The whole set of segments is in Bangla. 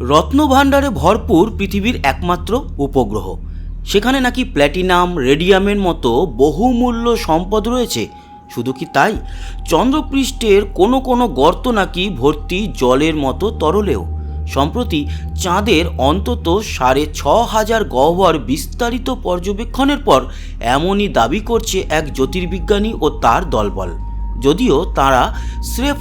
রত্নভাণ্ডারে ভরপুর পৃথিবীর একমাত্র উপগ্রহ। সেখানে নাকি প্ল্যাটিনাম, রেডিয়ামের মতো বহুমূল্য সম্পদ রয়েছে। শুধু কি তাই? চন্দ্রপৃষ্ঠের কোনো কোনো গর্ত নাকি ভর্তি জলের মতো তরলেও। সম্প্রতি চাঁদের অন্তত সাড়ে ছ হাজার গহ্বর বিস্তারিত পর্যবেক্ষণের পর এমনই দাবি করছে এক জ্যোতির্বিজ্ঞানী ও তার দলবল। যদিও তারা স্রেফ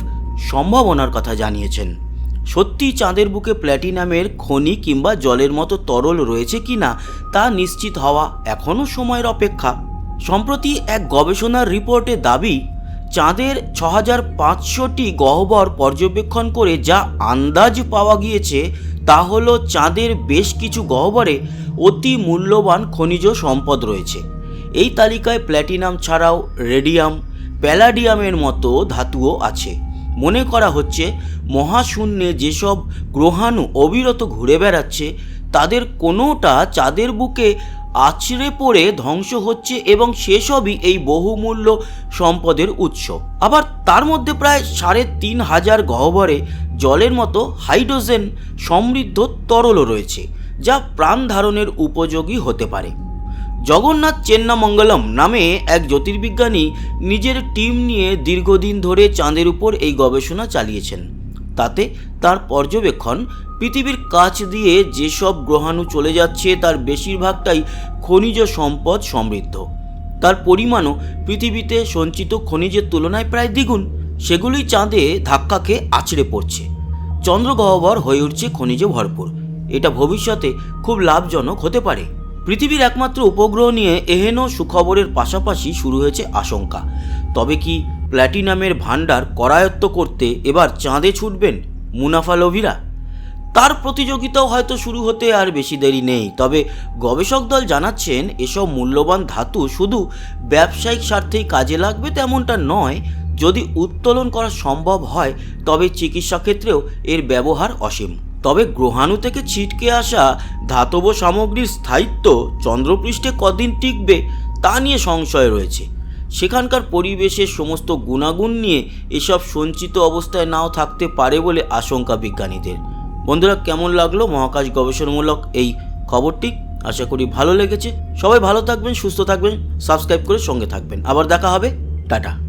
সম্ভাবনার কথা জানিয়েছেন। সত্যি চাঁদের বুকে প্ল্যাটিনামের খনি কিংবা জলের মতো তরল রয়েছে কিনা তা নিশ্চিত হওয়া এখনও সময়ের অপেক্ষা। সম্প্রতি এক গবেষণার রিপোর্টে দাবি, চাঁদের ছ হাজার পাঁচশোটি গহ্বর পর্যবেক্ষণ করে যা আন্দাজ পাওয়া গিয়েছে, তা হলো চাঁদের বেশ কিছু গহ্বরে অতি মূল্যবান খনিজ সম্পদ রয়েছে। এই তালিকায় প্ল্যাটিনাম ছাড়াও রেডিয়াম, প্যালাডিয়ামের মতো ধাতুও আছে। মনে করা হচ্ছে, মহাশূন্যে যেসব গ্রহাণু অবিরত ঘুরে বেড়াচ্ছে, তাদের কোনোটা চাঁদের বুকে আছড়ে পড়ে ধ্বংস হচ্ছে এবং সেসবই এই বহুমূল্য সম্পদের উৎস। আবার তার মধ্যে প্রায় সাড়ে তিন হাজার গহ্বরে জলের মতো হাইড্রোজেন সমৃদ্ধ তরলও রয়েছে, যা প্রাণ ধারণের উপযোগী হতে পারে। জগন্নাথ চেন্নামঙ্গলম নামে এক জ্যোতির্বিজ্ঞানী নিজের টিম নিয়ে দীর্ঘদিন ধরে চাঁদের উপর এই গবেষণা চালিয়েছেন। তাতে তার পর্যবেক্ষণ, পৃথিবীর কাছ দিয়ে যেসব গ্রহাণু চলে যাচ্ছে তার বেশিরভাগটাই খনিজ সম্পদ সমৃদ্ধ। তার পরিমাণও পৃথিবীতে সঞ্চিত খনিজের তুলনায় প্রায় দ্বিগুণ। সেগুলি চাঁদে ধাক্কা খেয়ে আছড়ে পড়ছে। চন্দ্রগহ্বর হয়ে উঠছে খনিজে ভরপুর। এটা ভবিষ্যতে খুব লাভজনক হতে পারে। পৃথিবীর একমাত্র উপগ্রহ নিয়ে এহেন সুখবরের পাশাপাশি শুরু হয়েছে আশঙ্কা। তবে কি প্ল্যাটিনামের ভাণ্ডার করায়ত্ত করতে এবার চাঁদে ছুটবেন মুনাফা লোভীরা? তার প্রতিযোগিতাও হয়তো শুরু হতে আর বেশি দেরি নেই, তবে গবেষক দল জানাচ্ছেন এসব মূল্যবান ধাতু শুধু ব্যবসায়িক স্বার্থেই কাজে লাগবে তেমনটা নয়, যদি উত্তোলন করা সম্ভব হয়, তবে চিকিৎসা ক্ষেত্রেও এর ব্যবহার অসীম। তবে গ্রহাণু থেকে ছিটকে আসা ধাতব সামগ্রীর স্থায়িত্ব চন্দ্রপৃষ্ঠে কদিন টিকবে তা নিয়ে সংশয় রয়েছে। সেখানকার পরিবেশের সমস্ত গুণাগুণ নিয়ে এসব সঞ্চিত অবস্থায় নাও থাকতে পারে বলে আশঙ্কা বিজ্ঞানীদের। বন্ধুরা, কেমন লাগল মহাকাশ গবেষণামূলক এই খবরটি? আশা করি ভালো লেগেছে। সবাই ভালো থাকবেন, সুস্থ থাকবেন, সাবস্ক্রাইব করে সঙ্গে থাকবেন। আবার দেখা হবে। টাটা।